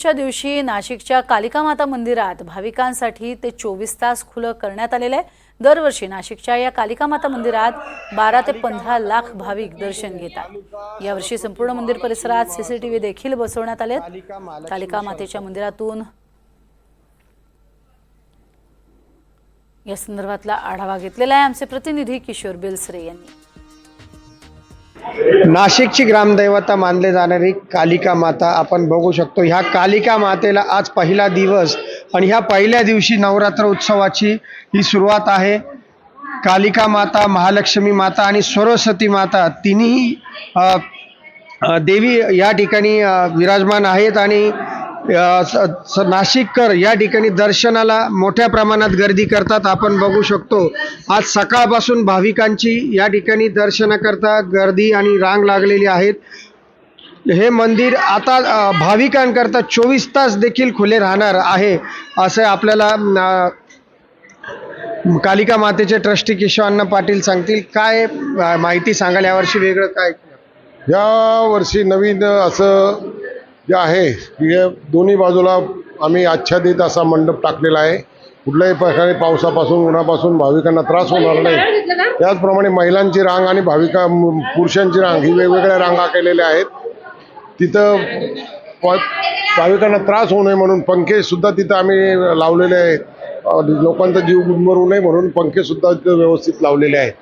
च्या दिवशी नाशिकच्या कालिका माता मंदिरात भाविकांसाठी ते चोवीस तास खुलं करण्यात आलेलं आहे. दरवर्षी नाशिकच्या या कालिका माता मंदिरात बारा ते पंधरा लाख भाविक दर्शन घेतात. यावर्षी संपूर्ण मंदिर परिसरात सीसीटीव्ही देखील बसवण्यात आले कालिका मातेच्या मंदिरातून या संदर्भातला आढावा घेतलेला आहे आमचे प्रतिनिधी किशोर बेलसरे यांनी. नाशिकची ग्रामदैवता मानले जाणारी कालिका माता आपण बघू शकतो. ह्या कालिका मातेला आज पहिला दिवस आणि ह्या पहिल्या दिवशी नवरात्र उत्सवाची ही सुरुवात आहे. कालिका माता महालक्ष्मी माता आणि सरस्वती माता तिन्ही देवी या ठिकाणी विराजमान आहेत आणि नाशिककर या ठिकाणी दर्शनाला मोठ्या प्रमाणात गर्दी करतात. आपण बघू शकतो आज सकाळपासून भाविकांची या ठिकाणी दर्शनाकरता गर्दी आणि रांग लागलेली आहेत. हे मंदिर आता भाविकांकरता चोवीस तास देखील खुले राहणार आहे असं आपल्याला कालिका मातेचे ट्रस्टी किशोर पाटील सांगतील. काय माहिती सांगाल यावर्षी वेगळं काय? या वर्षी नवीन असं जे आहे की हे दोन्ही बाजूला आम्ही आच्छादित असा मंडप टाकलेला आहे. कुठल्याही प्रकारे पावसापासून उन्हापासून भाविकांना त्रास होणार नाही. त्याचप्रमाणे महिलांची रांग आणि भाविका मु- पुरुषांची रांग ही वेगवेगळ्या रांगा केलेल्या आहेत. तिथं प- भाविकांना त्रास होऊ नये म्हणून पंखेसुद्धा तिथं आम्ही लावलेले आहेत. लोकांचा जीव गुदमरू नये म्हणून पंखेसुद्धा तिथं व्यवस्थित लावलेले आहेत.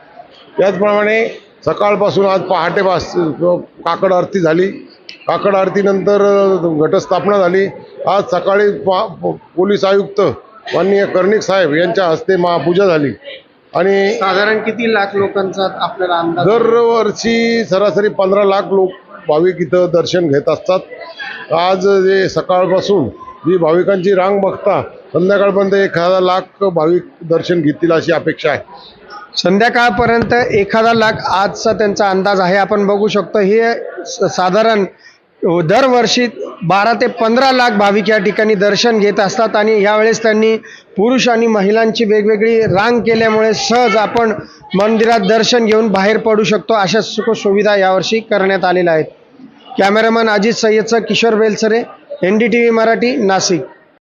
त्याचप्रमाणे सकाळपासून आज पहाटेपास काकड आरती झाली. काकड आरतीनंतर घटस्थापना झाली. आज सकाळी पा प- पोलीस आयुक्त माननीय कर्णिक साहेब यांच्या हस्ते महापूजा झाली. आणि साधारण किती लाख लोकांचा आपल्याला अंदाज? दरवर्षी सरासरी पंधरा लाख लोक भाविक इथं दर्शन घेत असतात. आज जे सकाळपासून जी भाविकांची रांग बघता संध्याकाळपर्यंत एक हजार लाख भाविक दर्शन घेतील अशी अपेक्षा आहे. संध्याकाळपर्यंत एखादा लाख आजचा त्यांचा अंदाज आहे. आपण बघू शकतो हे स- साधारण दरवर्षी बारा ते पंधरा लाख भाविक या ठिकाणी दर्शन घेत असतात आणि यावेळेस त्यांनी पुरुष आणि महिलांची वेगवेगळी रांग केल्यामुळे सहज आपण मंदिरात दर्शन घेऊन बाहेर पडू शकतो अशा सुख सुविधा यावर्षी करण्यात आलेल्या आहेत. Cameraman Ajit सय्यदचं Kishor Belsare N D T V Marathi Nashik.